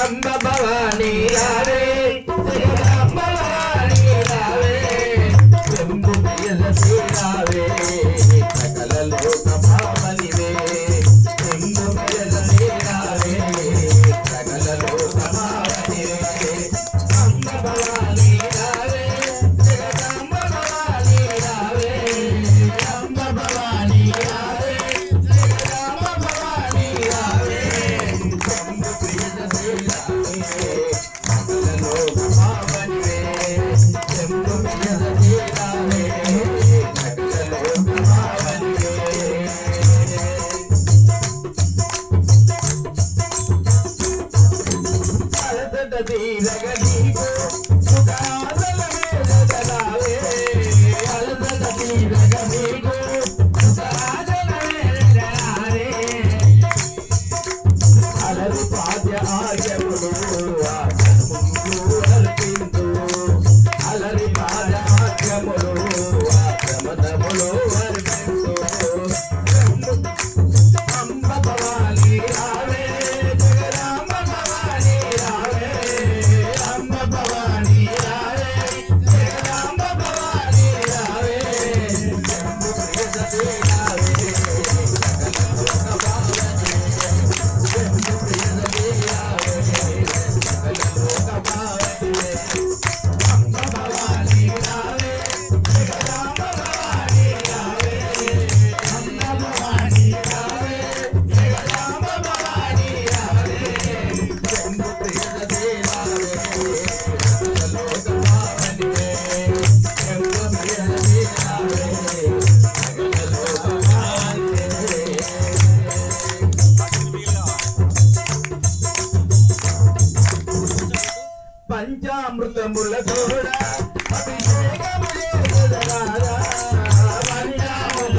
Bam, bam, bam. Vamos, అమృతముల తోడ అభిషేకములే రాధా పరిణామముల